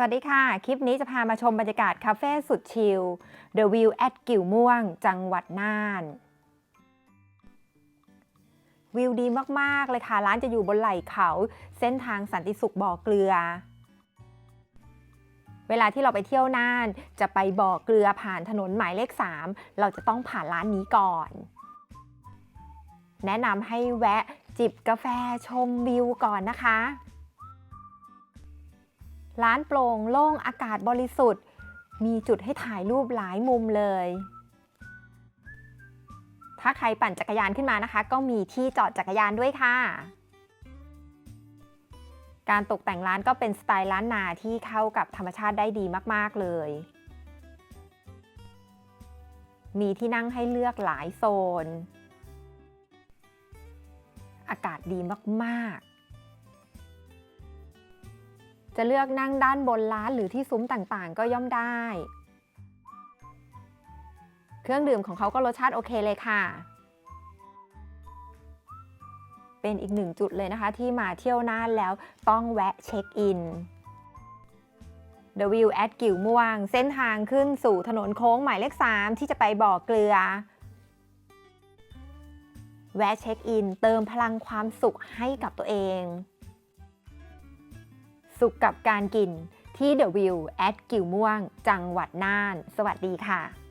สวัสดีค่ะ คลิปนี้จะพามาชมบรรยากาศคาเฟ่สุดชิล The View at กิ่วม่วง จังหวัดน่าน วิวดีมาก ๆ เลยค่ะ ร้านจะอยู่บนไหล่เขา เส้นทางสันติสุขบ่อเกลือ เวลาที่เราไปเที่ยวน่าน จะไปบ่อเกลือผ่านถนนหมายเลข 3 เราจะต้องผ่านร้านนี้ก่อน แนะนำให้แวะจิบกาแฟชมวิวก่อนนะคะ ร้านโปร่งโล่งอากาศบริสุทธิ์ มีจุดให้ถ่ายรูปหลายมุมเลย ถ้าใครปั่นจักรยานขึ้นมานะคะ ก็มีที่จอดจักรยานด้วยค่ะ การตกแต่งร้านก็เป็นสไตล์ล้านนาที่เข้ากับธรรมชาติได้ดีมากๆเลย มีที่นั่งให้เลือกหลายโซน อากาศดีมากๆ จะเลือกนั่งด้านบนร้านหรือที่ซุ้มต่างๆ ก็ย่อมได้ เครื่องดื่มของเขาก็รสชาติโอเคเลยค่ะ เป็นอีกหนึ่งจุดเลยนะคะ ที่มาเที่ยวน่านแล้วต้องแวะเช็คอิน The View at กิ่วม่วง เส้นทางขึ้นสู่ถนนโค้งหมายเลข 3 ที่จะไปบ่อเกลือ แวะเช็คอิน เติมพลังความสุขให้กับตัวเอง สุขกับการกินที่เดอะวิวแอดกิวม่วง จังหวัดน่าน สวัสดีค่ะ